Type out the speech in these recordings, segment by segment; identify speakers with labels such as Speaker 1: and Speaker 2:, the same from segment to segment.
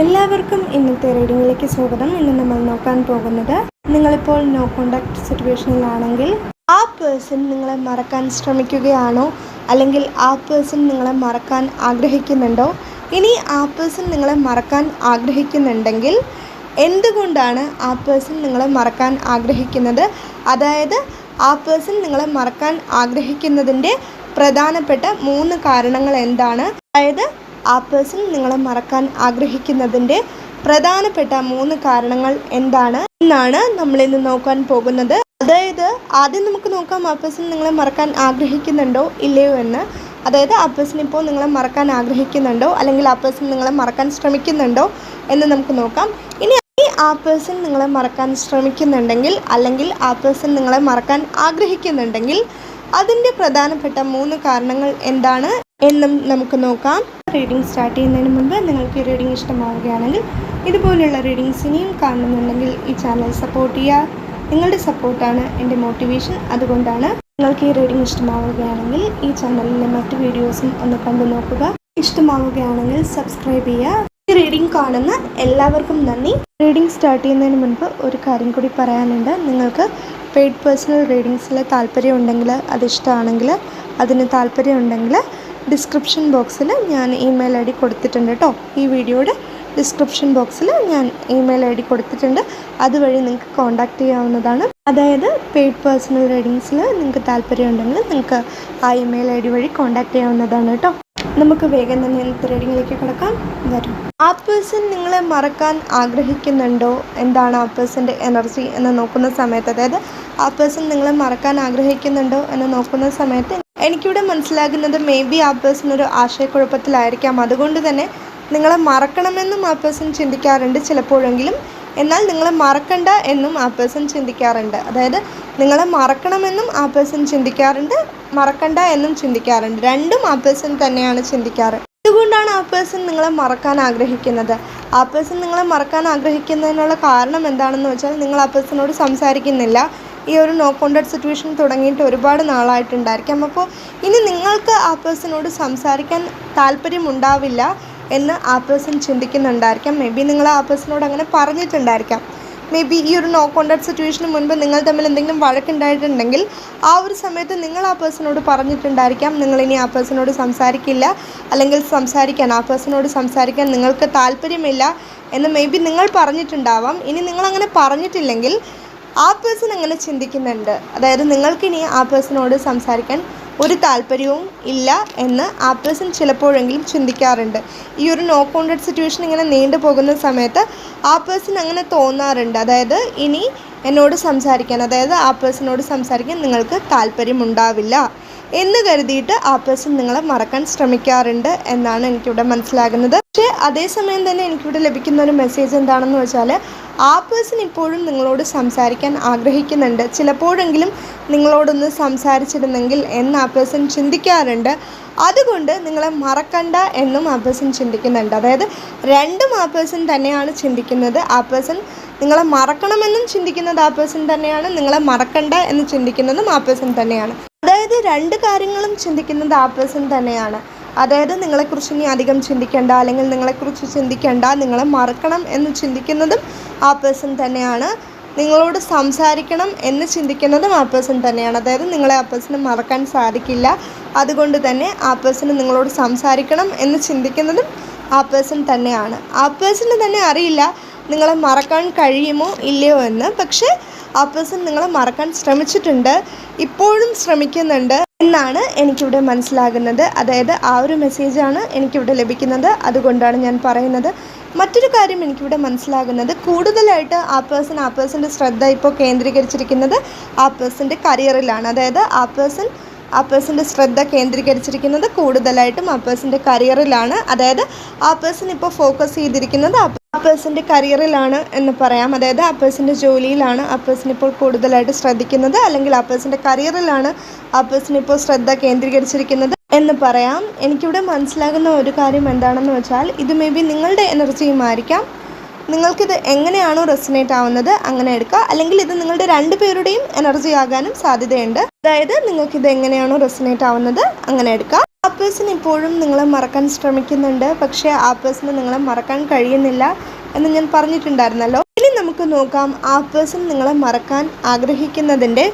Speaker 1: എല്ലാവർക്കും ഇന്നത്തെ റീഡിങ്ങിലേക്ക് സ്വാഗതം. ഇന്ന് നമ്മൾ നോക്കാൻ പോകുന്നത് നിങ്ങളിപ്പോൾ നോ കോണ്ടാക്ട് സിറ്റുവേഷനിലാണെങ്കിൽ ആ പേഴ്സൺ നിങ്ങളെ മറക്കാൻ ശ്രമിക്കുകയാണോ? അല്ലെങ്കിൽ ആ പേഴ്സൺ നിങ്ങളെ മറക്കാൻ ആഗ്രഹിക്കുന്നുണ്ടോ? ഇനി ആ പേഴ്സൺ നിങ്ങളെ മറക്കാൻ ആഗ്രഹിക്കുന്നുണ്ടെങ്കിൽ എന്തുകൊണ്ടാണ് ആ പേഴ്സൺ നിങ്ങളെ മറക്കാൻ ആഗ്രഹിക്കുന്നത്? അതായത് ആ പേഴ്സൺ നിങ്ങളെ മറക്കാൻ ആഗ്രഹിക്കുന്നതിന്റെ പ്രധാനപ്പെട്ട മൂന്ന് കാരണങ്ങൾ എന്താണ്? അതായത് ആ പേഴ്സൺ നിങ്ങളെ മറക്കാൻ ആഗ്രഹിക്കുന്നതിന്റെ പ്രധാനപ്പെട്ട മൂന്ന് കാരണങ്ങൾ എന്താണ് എന്നാണ് നമ്മൾ ഇന്ന് നോക്കാൻ പോകുന്നത്. അതായത് ആദ്യം നമുക്ക് നോക്കാം ആ പേഴ്സൺ നിങ്ങളെ മറക്കാൻ ആഗ്രഹിക്കുന്നുണ്ടോ ഇല്ലയോ എന്ന്. അതായത് ആ പേഴ്സൺ ഇപ്പോൾ നിങ്ങളെ മറക്കാൻ ആഗ്രഹിക്കുന്നുണ്ടോ അല്ലെങ്കിൽ ആ പേഴ്സൺ നിങ്ങളെ മറക്കാൻ ശ്രമിക്കുന്നുണ്ടോ എന്ന് നമുക്ക് നോക്കാം. ഇനി ആ പേഴ്സൺ നിങ്ങളെ മറക്കാൻ ശ്രമിക്കുന്നുണ്ടെങ്കിൽ അല്ലെങ്കിൽ ആ പേഴ്സൺ നിങ്ങളെ മറക്കാൻ ആഗ്രഹിക്കുന്നുണ്ടെങ്കിൽ അതിന്റെ പ്രധാനപ്പെട്ട മൂന്ന് കാരണങ്ങൾ എന്താണ് എന്നും നമുക്ക് നോക്കാം. റീഡിംഗ് സ്റ്റാർട്ട് ചെയ്യുന്നതിന് മുമ്പ് നിങ്ങൾക്ക് ഈ റീഡിംഗ് ഇഷ്ടമാവുകയാണെങ്കിൽ ഇതുപോലുള്ള റീഡിങ്സ് ഇനിയും കാണുന്നുണ്ടെങ്കിൽ ഈ ചാനൽ സപ്പോർട്ട് ചെയ്യുക. നിങ്ങളുടെ സപ്പോർട്ടാണ് എന്റെ മോട്ടിവേഷൻ അതുകൊണ്ടാണ് നിങ്ങൾക്ക് ഈ റീഡിംഗ് ഇഷ്ടമാവുകയാണെങ്കിൽ ഈ ചാനലിലെ മറ്റ് വീഡിയോസും ഒന്ന് കണ്ടു നോക്കുക. ഇഷ്ടമാവുകയാണെങ്കിൽ സബ്സ്ക്രൈബ് ചെയ്യുക. ഈ റീഡിംഗ് കാണുന്ന എല്ലാവർക്കും നന്ദി. റീഡിംഗ് സ്റ്റാർട്ട് ചെയ്യുന്നതിന് മുൻപ് ഒരു കാര്യം കൂടി പറയാനുണ്ട്. നിങ്ങൾക്ക് പെയ്ഡ് പേഴ്സണൽ റീഡിങ്സിൽ താല്പര്യമുണ്ടെങ്കിൽ അതിഷ്ടമാണെങ്കിൽ അതിന് താല്പര്യം ഉണ്ടെങ്കിൽ ഡിസ്ക്രിപ്ഷൻ ബോക്സിൽ ഞാൻ ഇമെയിൽ ഐ ഡി കൊടുത്തിട്ടുണ്ട് കേട്ടോ ഈ വീഡിയോയുടെ ഡിസ്ക്രിപ്ഷൻ ബോക്സിൽ ഞാൻ ഇമെയിൽ ഐ ഡി കൊടുത്തിട്ടുണ്ട്. അതുവഴി നിങ്ങൾക്ക് കോൺടാക്റ്റ് ചെയ്യാവുന്നതാണ്. അതായത് പെയ്ഡ് പേഴ്സണൽ റീഡിങ്സിൽ നിങ്ങൾക്ക് താല്പര്യം ഉണ്ടെങ്കിൽ നിങ്ങൾക്ക് ആ ഇമെയിൽ ഐ ഡി വഴി കോൺടാക്റ്റ് ചെയ്യാവുന്നതാണ് കേട്ടോ നമുക്ക് വേഗം തന്നെ ഇന്നത്തെ റീഡിങ്ങിലേക്ക് കിടക്കാം. വരും. ആ പേഴ്സൺ നിങ്ങളെ മറക്കാൻ ആഗ്രഹിക്കുന്നുണ്ടോ? എന്താണ് ആ പേഴ്സന്റെ എനർജി എന്ന് നോക്കുന്ന സമയത്ത്? അതായത് ആ പേഴ്സൺ നിങ്ങളെ മറക്കാൻ ആഗ്രഹിക്കുന്നുണ്ടോ എന്ന് നോക്കുന്ന സമയത്ത് എനിക്കിവിടെ മനസ്സിലാകുന്നത് മേ ബി ആ പേഴ്സൺ ഒരു ആശയക്കുഴപ്പത്തിലായിരിക്കാം. അതുകൊണ്ട് തന്നെ നിങ്ങളെ മറക്കണമെന്നും ആ പേഴ്സൺ ചിന്തിക്കാറുണ്ട് ചിലപ്പോഴെങ്കിലും. എന്നാൽ നിങ്ങളെ മറക്കണ്ട എന്നും ആ പേഴ്സൺ ചിന്തിക്കാറുണ്ട്. അതായത് നിങ്ങളെ മറക്കണമെന്നും ആ പേഴ്സൺ ചിന്തിക്കാറുണ്ട് മറക്കണ്ട എന്നും ചിന്തിക്കാറുണ്ട്. രണ്ടും ആ പേഴ്സൺ തന്നെയാണ് ചിന്തിക്കാറ്. അതുകൊണ്ടാണ് ആ പേഴ്സൺ നിങ്ങളെ മറക്കാൻ ആഗ്രഹിക്കുന്നത്? ആ പേഴ്സൺ നിങ്ങളെ മറക്കാൻ ആഗ്രഹിക്കുന്നതിനുള്ള കാരണം എന്താണെന്ന് വെച്ചാൽ നിങ്ങൾ ആ പേഴ്സണോട് സംസാരിക്കുന്നില്ല. ഈ ഒരു നോ കോണ്ടാക്ട് സിറ്റുവേഷൻ തുടങ്ങിയിട്ട് ഒരുപാട് നാളായിട്ടുണ്ടായിരിക്കാം. അപ്പോൾ ഇനി നിങ്ങൾക്ക് ആ പേഴ്സണോട് സംസാരിക്കാൻ താല്പര്യമുണ്ടാവില്ല എന്ന് ആ പേഴ്സൺ ചിന്തിക്കുന്നുണ്ടായിരിക്കാം. മേ ബി നിങ്ങൾ ആ പേഴ്സണോട് അങ്ങനെ പറഞ്ഞിട്ടുണ്ടായിരിക്കാം. മേ ബി ഈ ഒരു നോ കോണ്ടാക്ട് സിറ്റുവേഷന് മുൻപ് നിങ്ങൾ തമ്മിൽ എന്തെങ്കിലും വഴക്കുണ്ടായിട്ടുണ്ടെങ്കിൽ ആ ഒരു സമയത്ത് നിങ്ങൾ ആ പേഴ്സണോട് പറഞ്ഞിട്ടുണ്ടായിരിക്കാം. ഇനി ആ പേഴ്സണോട് സംസാരിക്കില്ല. അല്ലെങ്കിൽ സംസാരിക്കാൻ ആ പേഴ്സണോട് സംസാരിക്കാൻ നിങ്ങൾക്ക് താല്പര്യമില്ല എന്ന് മേ ബി നിങ്ങൾ പറഞ്ഞിട്ടുണ്ടാവാം. ഇനി നിങ്ങളങ്ങനെ പറഞ്ഞിട്ടില്ലെങ്കിൽ ആ പേഴ്സൺ അങ്ങനെ ചിന്തിക്കുന്നുണ്ട്. അതായത് നിങ്ങൾക്കിനി ആ പേഴ്സണോട് സംസാരിക്കാൻ ഒരു താല്പര്യവും ഇല്ല എന്ന് ആ പേഴ്സൺ ചിലപ്പോഴെങ്കിലും ചിന്തിക്കാറുണ്ട്. ഈ ഒരു നോ കോണ്ടാക്ട് സിറ്റുവേഷൻ ഇങ്ങനെ നീണ്ടു പോകുന്ന സമയത്ത് ആ പേഴ്സൺ അങ്ങനെ തോന്നാറുണ്ട്. അതായത് ഇനി എന്നോട് സംസാരിക്കാൻ അതായത് ആ പേഴ്സണോട് സംസാരിക്കാൻ നിങ്ങൾക്ക് താല്പര്യമുണ്ടാവില്ല എന്ന് കരുതിയിട്ട് ആ പേഴ്സൺ നിങ്ങളെ മറക്കാൻ ശ്രമിക്കാറുണ്ട് എന്നാണ് എനിക്കിവിടെ മനസ്സിലാകുന്നത്. അതേസമയം തന്നെ എനിക്കിവിടെ ലഭിക്കുന്ന ഒരു മെസ്സേജ് എന്താണെന്ന് വെച്ചാൽ ആ പേഴ്സൺ ഇപ്പോഴും നിങ്ങളോട് സംസാരിക്കാൻ ആഗ്രഹിക്കുന്നുണ്ട്. ചിലപ്പോഴെങ്കിലും നിങ്ങളോടൊന്ന് സംസാരിച്ചിരുന്നെങ്കിൽ എന്ന് ആ പേഴ്സൺ ചിന്തിക്കാറുണ്ട്. അതുകൊണ്ട് നിങ്ങളെ മറക്കണ്ട എന്നും ആ പേഴ്സൺ ചിന്തിക്കുന്നുണ്ട്. അതായത് രണ്ടും ആ പേഴ്സൺ തന്നെയാണ് ചിന്തിക്കുന്നത്. ആ പേഴ്സൺ നിങ്ങളെ മറക്കണമെന്നും ചിന്തിക്കുന്നത് ആ പേഴ്സൺ തന്നെയാണ്. നിങ്ങളെ മറക്കണ്ട എന്ന് ചിന്തിക്കുന്നതും ആ പേഴ്സൺ തന്നെയാണ്. അതായത് രണ്ട് കാര്യങ്ങളും ചിന്തിക്കുന്നത് ആ പേഴ്സൺ തന്നെയാണ്. അതായത് നിങ്ങളെക്കുറിച്ച് ഇനി അധികം ചിന്തിക്കേണ്ട അല്ലെങ്കിൽ നിങ്ങളെക്കുറിച്ച് ചിന്തിക്കേണ്ട നിങ്ങളെ മറക്കണം എന്ന് ചിന്തിക്കുന്നതും ആ പേഴ്സൺ തന്നെയാണ്. നിങ്ങളോട് സംസാരിക്കണം എന്ന് ചിന്തിക്കുന്നതും ആ പേഴ്സൺ തന്നെയാണ്. അതായത് നിങ്ങളെ ആ പേഴ്സണ് മറക്കാൻ സാധിക്കില്ല. അതുകൊണ്ട് തന്നെ ആ പേഴ്സണ് നിങ്ങളോട് സംസാരിക്കണം എന്ന് ചിന്തിക്കുന്നതും ആ പേഴ്സൺ തന്നെയാണ്. ആ പേഴ്സണ് തന്നെ അറിയില്ല നിങ്ങളെ മറക്കാൻ കഴിയുമോ ഇല്ലയോ എന്ന്. പക്ഷേ ആ പേഴ്സൺ നിങ്ങളെ മറക്കാൻ ശ്രമിച്ചിട്ടുണ്ട്. ഇപ്പോഴും ശ്രമിക്കുന്നുണ്ട്. എന്നാണ് എനിക്കിവിടെ മനസ്സിലാകുന്നത്. അതായത് ആ ഒരു മെസ്സേജാണ് എനിക്കിവിടെ ലഭിക്കുന്നത്. അതുകൊണ്ടാണ് ഞാൻ പറയുന്നത്. മറ്റൊരു കാര്യം എനിക്കിവിടെ മനസ്സിലാകുന്നത്. കൂടുതലായിട്ട് ആ പേഴ്സൺ ആ പേഴ്സന്റെ ശ്രദ്ധ ഇപ്പോൾ കേന്ദ്രീകരിച്ചിരിക്കുന്നത് ആ പേഴ്സന്റെ കരിയറിലാണ് അതായത് ആ പേഴ്സൺ ആ പേഴ്സന്റെ ശ്രദ്ധ കേന്ദ്രീകരിച്ചിരിക്കുന്നത് കൂടുതലായിട്ടും ആ പേഴ്സന്റെ കരിയറിലാണ്. അതായത് ആ പേഴ്സൺ ഇപ്പോൾ ഫോക്കസ് ചെയ്തിരിക്കുന്നത് ആ പേഴ്സന്റെ കരിയറിലാണ് എന്ന് പറയാം. അതായത് ആ പേഴ്സന്റെ ജോലിയിലാണ് ആ പേഴ്സൺ ഇപ്പോൾ കൂടുതലായിട്ട് ശ്രദ്ധിക്കുന്നത്. അല്ലെങ്കിൽ ആ പേഴ്സന്റെ കരിയറിലാണ് ആ പേഴ്സൺ ഇപ്പോൾ ശ്രദ്ധ കേന്ദ്രീകരിച്ചിരിക്കുന്നത് എന്ന് പറയാം. എനിക്കിവിടെ മനസ്സിലാകുന്ന ഒരു കാര്യം എന്താണെന്ന് വെച്ചാൽ ഇത് മേ ബി നിങ്ങളുടെ എനർജിയുമായിരിക്കാം. നിങ്ങൾക്കിത് എങ്ങനെയാണോ റെസിനേറ്റ് ആവുന്നത് അങ്ങനെ എടുക്കുക. അല്ലെങ്കിൽ ഇത് നിങ്ങളുടെ രണ്ടുപേരുടെയും എനർജി ആകാനും സാധ്യതയുണ്ട്. അതായത് നിങ്ങൾക്കിത് എങ്ങനെയാണോ റെസിനേറ്റ് ആവുന്നത് അങ്ങനെ എടുക്കാം. ആ പേഴ്സൺ ഇപ്പോഴും നിങ്ങളെ മറക്കാൻ ശ്രമിക്കുന്നുണ്ട്. പക്ഷേ ആ പേഴ്സണ് നിങ്ങളെ മറക്കാൻ കഴിയുന്നില്ല എന്ന് ഞാൻ പറഞ്ഞിട്ടുണ്ടായിരുന്നല്ലോ. ഇനി നമുക്ക് നോക്കാം ആ പേഴ്സൺ നിങ്ങളെ മറക്കാൻ ആഗ്രഹിക്കുന്നതിന്റെ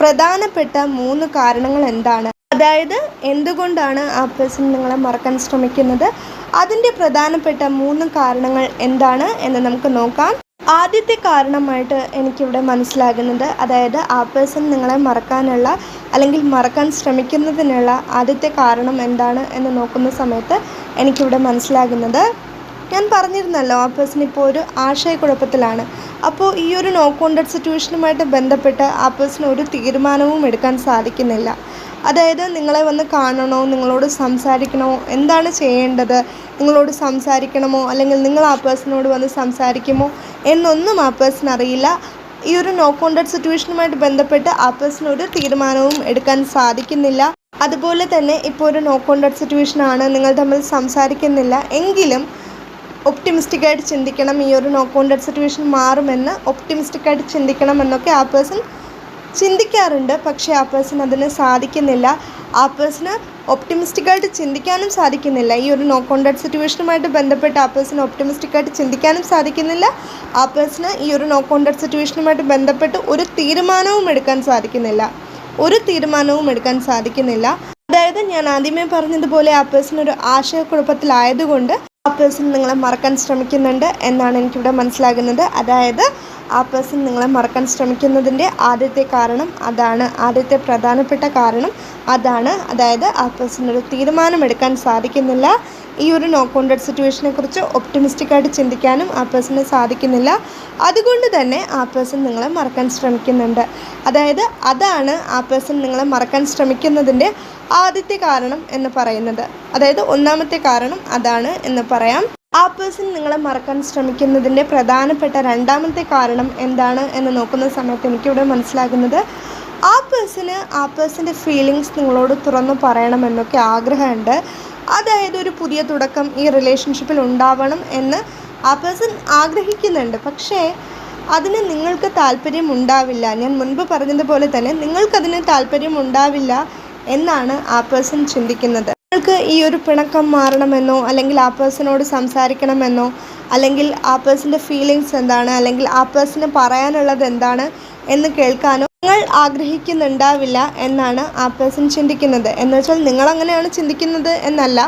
Speaker 1: പ്രധാനപ്പെട്ട മൂന്ന് കാരണങ്ങൾ എന്താണ്? അതായത് എന്തുകൊണ്ടാണ് ആ പേഴ്സൺ നിങ്ങളെ മറക്കാൻ ശ്രമിക്കുന്നത്? അതിന്റെ പ്രധാനപ്പെട്ട മൂന്ന് കാരണങ്ങൾ എന്താണ് എന്ന് നമുക്ക് നോക്കാം. ആദ്യത്തെ കാരണമായിട്ട് എനിക്കിവിടെ മനസ്സിലാകുന്നത് അതായത് ആ പേഴ്സൺ നിങ്ങളെ മറക്കാനുള്ള അല്ലെങ്കിൽ മറക്കാൻ ശ്രമിക്കുന്നതിനുള്ള ആദ്യത്തെ കാരണം എന്താണ് എന്ന് നോക്കുന്ന സമയത്ത് എനിക്കിവിടെ മനസ്സിലാകുന്നത്. ഞാൻ പറഞ്ഞിരുന്നല്ലോ ആ പേഴ്സൺ ഇപ്പോൾ ഒരു ആശയക്കുഴപ്പത്തിലാണ്. അപ്പോൾ ഈ ഒരു നോ കോണ്ടക്ട് സിറ്റുവേഷനുമായിട്ട് ബന്ധപ്പെട്ട് ആ പേഴ്സൺ ഒരു തീരുമാനവും എടുക്കാൻ സാധിക്കുന്നില്ല. അതായത് നിങ്ങളെ വന്ന് കാണണോ നിങ്ങളോട് സംസാരിക്കണോ എന്താണ് ചെയ്യേണ്ടത്? നിങ്ങളോട് സംസാരിക്കണമോ? അല്ലെങ്കിൽ നിങ്ങൾ ആ പേഴ്സണോട് വന്ന് സംസാരിക്കുമോ? എന്നൊന്നും ആ പേഴ്സൺ അറിയില്ല. ഈ ഒരു നോ കോണ്ടാക്ട് സിറ്റുവേഷനുമായിട്ട് ബന്ധപ്പെട്ട് ആ പേഴ്സൺ തീരുമാനവും എടുക്കാൻ സാധിക്കുന്നില്ല. അതുപോലെ തന്നെ ഇപ്പോൾ ഒരു നോ കോണ്ടാക്ട് സിറ്റുവേഷൻ ആണ്. നിങ്ങൾ തമ്മിൽ സംസാരിക്കുന്നില്ല. എങ്കിലും ഒപ്റ്റിമിസ്റ്റിക്കായിട്ട് ചിന്തിക്കണം. ഈ ഒരു നോ കോണ്ടാക്ട് സിറ്റുവേഷൻ മാറുമെന്ന് ഒപ്റ്റിമിസ്റ്റിക്കായിട്ട് ചിന്തിക്കണം എന്നൊക്കെ ആ പേഴ്സൺ ചിന്തിക്കാറുണ്ട്. പക്ഷേ ആ പേഴ്സൺ അതിന് സാധിക്കുന്നില്ല. ആ പേഴ്സണ് ഒപ്റ്റിമിസ്റ്റിക്കായിട്ട് ചിന്തിക്കാനും സാധിക്കുന്നില്ല. ഈ ഒരു നോ കോണ്ടാക്ട് സിറ്റുവേഷനുമായിട്ട് ബന്ധപ്പെട്ട് ആ പേഴ്സൺ ഒപ്റ്റിമിസ്റ്റിക്കായിട്ട് ചിന്തിക്കാനും സാധിക്കുന്നില്ല. ആ പേഴ്സണ് ഈ ഒരു നോ കോണ്ടാക്ട് സിറ്റുവേഷനുമായിട്ട് ബന്ധപ്പെട്ട് ഒരു തീരുമാനവും എടുക്കാൻ സാധിക്കുന്നില്ല. ഒരു തീരുമാനവും എടുക്കാൻ സാധിക്കുന്നില്ല. അതായത് ഞാൻ ആദ്യമേ പറഞ്ഞതുപോലെ ആ പേഴ്സൺ ഒരു ആശയക്കുഴപ്പത്തിലായതുകൊണ്ട് ആ പേഴ്സൺ നിങ്ങളെ മറക്കാൻ ശ്രമിക്കുന്നുണ്ട് എന്നാണ് എനിക്കിവിടെ മനസ്സിലാകുന്നത്. അതായത് ആ പേഴ്സൺ നിങ്ങളെ മറക്കാൻ ശ്രമിക്കുന്നതിന്റെ ആദ്യത്തെ കാരണം അതാണ്. ആദ്യത്തെ പ്രധാനപ്പെട്ട കാരണം അതാണ്. അതായത് ആ പേഴ്സണൊരു തീരുമാനമെടുക്കാൻ സാധിക്കുന്നില്ല. ഈ ഒരു നോ കോണ്ടാക്ട് സിറ്റുവേഷനെ കുറിച്ച് ഒപ്റ്റിമിസ്റ്റിക് ചിന്തിക്കാനും ആ പേഴ്സണിന് സാധിക്കുന്നില്ല. അതുകൊണ്ട് തന്നെ ആ പേഴ്സൺ നിങ്ങളെ മറക്കാൻ ശ്രമിക്കുന്നുണ്ട്. അതായത് അതാണ് ആ പേഴ്സൺ നിങ്ങളെ മറക്കാൻ ശ്രമിക്കുന്നതിന്റെ ആദ്യത്തെ കാരണം എന്ന് പറയുന്നത്. അതായത് ഒന്നാമത്തെ കാരണം അതാണ് എന്ന് പറയാം. ആ പേഴ്സൺ നിങ്ങളെ മറക്കാൻ ശ്രമിക്കുന്നതിന്റെ പ്രധാനപ്പെട്ട രണ്ടാമത്തെ കാരണം എന്താണ് എന്ന് നോക്കുന്ന സമയത്ത് എനിക്കിവിടെ മനസ്സിലാകുന്നത് ആ പേഴ്സണ് ആ പേഴ്സന്റെ ഫീലിങ്സ് നിങ്ങളോട് തുറന്നു പറയണമെന്നൊക്കെ ആഗ്രഹമുണ്ട്. അതായത് ഒരു പുതിയ തുടക്കം ഈ റിലേഷൻഷിപ്പിൽ ഉണ്ടാവണം എന്ന് ആ പേഴ്സൺ ആഗ്രഹിക്കുന്നുണ്ട്. പക്ഷേ അതിന് നിങ്ങൾക്ക് താല്പര്യം ഉണ്ടാവില്ല. ഞാൻ മുൻപ് പറഞ്ഞതുപോലെ തന്നെ നിങ്ങൾക്കതിന് താല്പര്യം ഉണ്ടാവില്ല എന്നാണ് ആ പേഴ്സൺ ചിന്തിക്കുന്നത്. നിങ്ങൾക്ക് ഈ ഒരു പിണക്കം മാറണമെന്നോ അല്ലെങ്കിൽ ആ പേഴ്സണോട് സംസാരിക്കണമെന്നോ അല്ലെങ്കിൽ ആ പേഴ്സന്റെ ഫീലിങ്സ് എന്താണ് അല്ലെങ്കിൽ ആ പേഴ്സണ് പറയാനുള്ളത് എന്താണ് എന്ന് കേൾക്കാനോ നിങ്ങൾ ആഗ്രഹിക്കുന്നുണ്ടാവില്ല എന്നാണ് ആ പേഴ്സൺ ചിന്തിക്കുന്നത്. എന്ന് വെച്ചാൽ നിങ്ങൾ അങ്ങനെയാണ് ചിന്തിക്കുന്നത് എന്നല്ല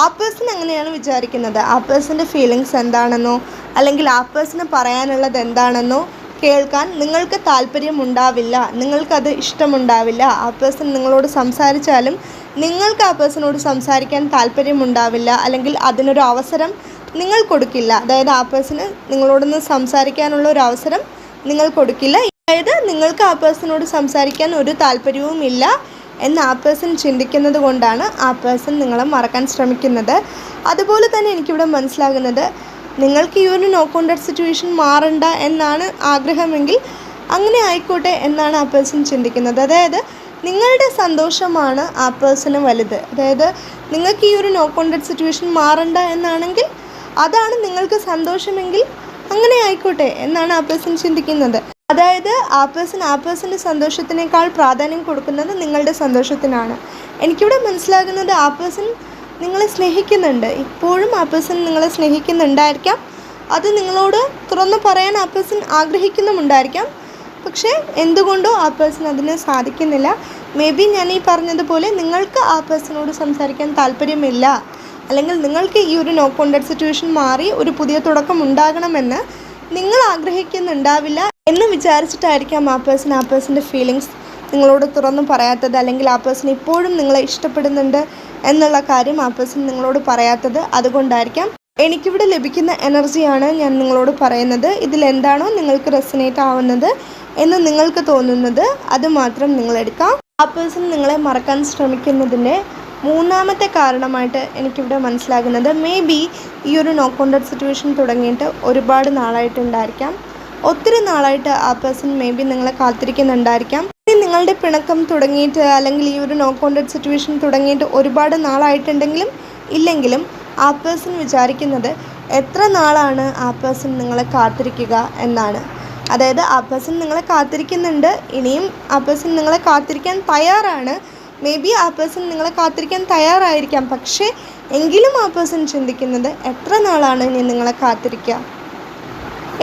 Speaker 1: ആ പേഴ്സൺ എങ്ങനെയാണ് വിചാരിക്കുന്നത്. ആ പേഴ്സന്റെ ഫീലിങ്സ് എന്താണെന്നോ അല്ലെങ്കിൽ ആ പേഴ്സണ് പറയാനുള്ളത് എന്താണെന്നോ കേൾക്കാൻ നിങ്ങൾക്ക് താല്പര്യമുണ്ടാവില്ല നിങ്ങൾക്കത് ഇഷ്ടമുണ്ടാവില്ല. ആ പേഴ്സൺ നിങ്ങളോട് സംസാരിച്ചാലും നിങ്ങൾക്ക് ആ പേഴ്സണോട് സംസാരിക്കാൻ താല്പര്യമുണ്ടാവില്ല അല്ലെങ്കിൽ അതിനൊരു അവസരം നിങ്ങൾ കൊടുക്കില്ല. അതായത് ആ പേഴ്സണ് നിങ്ങളോടൊന്ന് സംസാരിക്കാനുള്ള ഒരു അവസരം നിങ്ങൾ കൊടുക്കില്ല. അതായത് നിങ്ങൾക്ക് ആ പേഴ്സണോട് സംസാരിക്കാൻ ഒരു താല്പര്യവും ഇല്ല എന്ന് ആ പേഴ്സൺ ചിന്തിക്കുന്നത് കൊണ്ടാണ് ആ പേഴ്സൺ നിങ്ങളെ മറക്കാൻ ശ്രമിക്കുന്നത്. അതുപോലെ തന്നെ എനിക്കിവിടെ മനസ്സിലാകുന്നത് നിങ്ങൾക്ക് ഈ ഒരു നോ കോണ്ടാക്ട് സിറ്റുവേഷൻ മാറണ്ട എന്നാണ് ആഗ്രഹമെങ്കിൽ അങ്ങനെ ആയിക്കോട്ടെ എന്നാണ് ആ പേഴ്സൺ ചിന്തിക്കുന്നത്. അതായത് നിങ്ങളുടെ സന്തോഷമാണ് ആ പേഴ്സണ് വലുത്. അതായത് നിങ്ങൾക്ക് ഈ ഒരു നോ കോണ്ടാക്ട് സിറ്റുവേഷൻ മാറണ്ട എന്നാണെങ്കിൽ അതാണ് നിങ്ങൾക്ക് സന്തോഷമെങ്കിൽ അങ്ങനെ ആയിക്കോട്ടെ എന്നാണ് ആ പേഴ്സൺ ചിന്തിക്കുന്നത്. അതായത് ആ പേഴ്സൺ ആ പേഴ്സന്റെ സന്തോഷത്തിനേക്കാൾ പ്രാധാന്യം കൊടുക്കുന്നത് നിങ്ങളുടെ സന്തോഷത്തിനാണ്. എനിക്കിവിടെ മനസ്സിലാകുന്നത് ആ പേഴ്സൺ നിങ്ങളെ സ്നേഹിക്കുന്നുണ്ട്. ഇപ്പോഴും ആ പേഴ്സൺ നിങ്ങളെ സ്നേഹിക്കുന്നുണ്ടായിരിക്കാം. അത് നിങ്ങളോട് തുറന്നു പറയാൻ ആ പേഴ്സൺ ആഗ്രഹിക്കുന്നുമുണ്ടായിരിക്കാം. പക്ഷേ എന്തുകൊണ്ടോ ആ പേഴ്സൺ അതിന് സാധിക്കുന്നില്ല. മേ ബി ഞാൻ ഈ പറഞ്ഞതുപോലെ നിങ്ങൾക്ക് ആ പേഴ്സണോട് സംസാരിക്കാൻ താല്പര്യമില്ല. അല്ലെങ്കിൽ നിങ്ങൾക്ക് ഈ ഒരു നോ കോണ്ടാക്ട് സിറ്റുവേഷൻ മാറി ഒരു പുതിയ തുടക്കം ഉണ്ടാകണമെന്ന് നിങ്ങൾ ആഗ്രഹിക്കുന്നുണ്ടാവില്ല എന്ന് വിചാരിച്ചിട്ടായിരിക്കാം ആ പേഴ്സൺ ആ പേഴ്സന്റെ ഫീലിങ്സ് നിങ്ങളോട് തുറന്നു പറയാത്തത് അല്ലെങ്കിൽ ആ പേഴ്സൺ ഇപ്പോഴും നിങ്ങളെ ഇഷ്ടപ്പെടുന്നുണ്ട് എന്നുള്ള കാര്യം ആ പേഴ്സൺ നിങ്ങളോട് പറയാത്തത് അതുകൊണ്ടായിരിക്കാം. എനിക്കിവിടെ ലഭിക്കുന്ന എനർജിയാണ് ഞാൻ നിങ്ങളോട് പറയുന്നത്. ഇതിലെന്താണോ നിങ്ങൾക്ക് റെസിനേറ്റ് ആവുന്നത് എന്ന് നിങ്ങൾക്ക് തോന്നുന്നത് അത് മാത്രം നിങ്ങളെടുക്കാം ആ പേഴ്സൺ നിങ്ങളെ മറക്കാൻ ശ്രമിക്കുന്നതിന്റെ മൂന്നാമത്തെ കാരണമായിട്ട് എനിക്കിവിടെ മനസ്സിലാകുന്നത് മേ ബി ഈ ഒരു നോ കോണ്ടാക്ട് സിറ്റുവേഷൻ തുടങ്ങിയിട്ട് ഒരുപാട് നാളായിട്ടുണ്ടായിരിക്കാം. ഒത്തിരി നാളായിട്ട് ആ പേഴ്സൺ മേ ബി നിങ്ങളെ കാത്തിരിക്കുന്നുണ്ടായിരിക്കാം. നിങ്ങളുടെ പിണക്കം തുടങ്ങിയിട്ട് അല്ലെങ്കിൽ ഈ ഒരു നോ കോണ്ടാക്ട് സിറ്റുവേഷൻ തുടങ്ങിയിട്ട് ഒരുപാട് നാളായിട്ടുണ്ടെങ്കിലും ഇല്ലെങ്കിലും ആ പേഴ്സൺ വിചാരിക്കുന്നത് എത്ര നാളാണ് ആ പേഴ്സൺ നിങ്ങളെ കാത്തിരിക്കുക എന്നാണ്. അതായത് ആ പേഴ്സൺ നിങ്ങളെ കാത്തിരിക്കുന്നുണ്ട് ഇനിയും ആ പേഴ്സൺ നിങ്ങളെ കാത്തിരിക്കാൻ തയ്യാറാണ്. മേ ബി ആ പേഴ്സൺ നിങ്ങളെ കാത്തിരിക്കാൻ തയ്യാറായിരിക്കാം പക്ഷേ എങ്കിലും ആ പേഴ്സൺ ചിന്തിക്കുന്നത് എത്ര നാളാണ് ഇനി നിങ്ങളെ കാത്തിരിക്കുക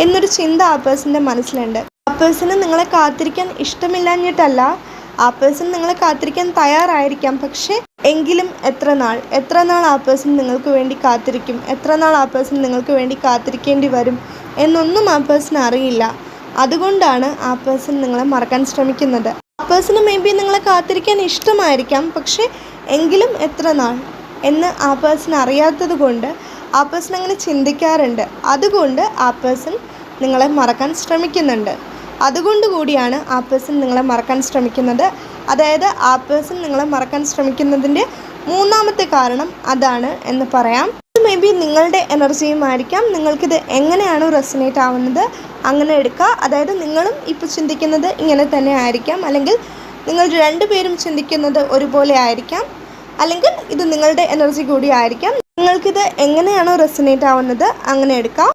Speaker 1: എന്നൊരു ചിന്ത ആ പേഴ്സന്റെ മനസ്സിലുണ്ട്. പേഴ്സണ് നിങ്ങളെ കാത്തിരിക്കാൻ ഇഷ്ടമില്ലാഞ്ഞിട്ടല്ല. ആ പേഴ്സൺ നിങ്ങളെ കാത്തിരിക്കാൻ തയ്യാറായിരിക്കാം. പക്ഷേ എങ്കിലും എത്ര നാൾ എത്ര നാൾ ആ പേഴ്സൺ നിങ്ങൾക്ക് വേണ്ടി കാത്തിരിക്കും എത്ര നാൾ ആ പേഴ്സൺ നിങ്ങൾക്ക് വേണ്ടി കാത്തിരിക്കേണ്ടി വരും എന്നൊന്നും ആ പേഴ്സൺ അറിയില്ല. അതുകൊണ്ടാണ് ആ പേഴ്സൺ നിങ്ങളെ മറക്കാൻ ശ്രമിക്കുന്നത്. ആ പേഴ്സണ് മേ ബി നിങ്ങളെ കാത്തിരിക്കാൻ ഇഷ്ടമായിരിക്കാം. പക്ഷേ എങ്കിലും എത്ര നാൾ എന്ന് ആ പേഴ്സൺ അറിയാത്തത് കൊണ്ട് ആ പേഴ്സൺ അങ്ങനെ ചിന്തിക്കാറുണ്ട്. അതുകൊണ്ട് ആ പേഴ്സൺ നിങ്ങളെ മറക്കാൻ ശ്രമിക്കുന്നുണ്ട്. അതുകൊണ്ട് കൂടിയാണ് ആ പേഴ്സൺ നിങ്ങളെ മറക്കാൻ ശ്രമിക്കുന്നത്. അതായത് ആ പേഴ്സൺ നിങ്ങളെ മറക്കാൻ ശ്രമിക്കുന്നതിന്റെ മൂന്നാമത്തെ കാരണം അതാണ് എന്ന് പറയാം. മേ ബി നിങ്ങളുടെ എനർജിയുമായിരിക്കാം നിങ്ങൾക്കിത് എങ്ങനെയാണോ റെസിനേറ്റ് ആവുന്നത് അങ്ങനെ എടുക്കുക. അതായത് നിങ്ങളും ഇപ്പോൾ ചിന്തിക്കുന്നത് ഇങ്ങനെ തന്നെ ആയിരിക്കാം. അല്ലെങ്കിൽ നിങ്ങൾ രണ്ടുപേരും ചിന്തിക്കുന്നത് ഒരുപോലെ ആയിരിക്കാം. അല്ലെങ്കിൽ ഇത് നിങ്ങളുടെ എനർജി കൂടി ആയിരിക്കാം. നിങ്ങൾക്കിത് എങ്ങനെയാണോ റെസിനേറ്റ് ആവുന്നത് അങ്ങനെ എടുക്കാം.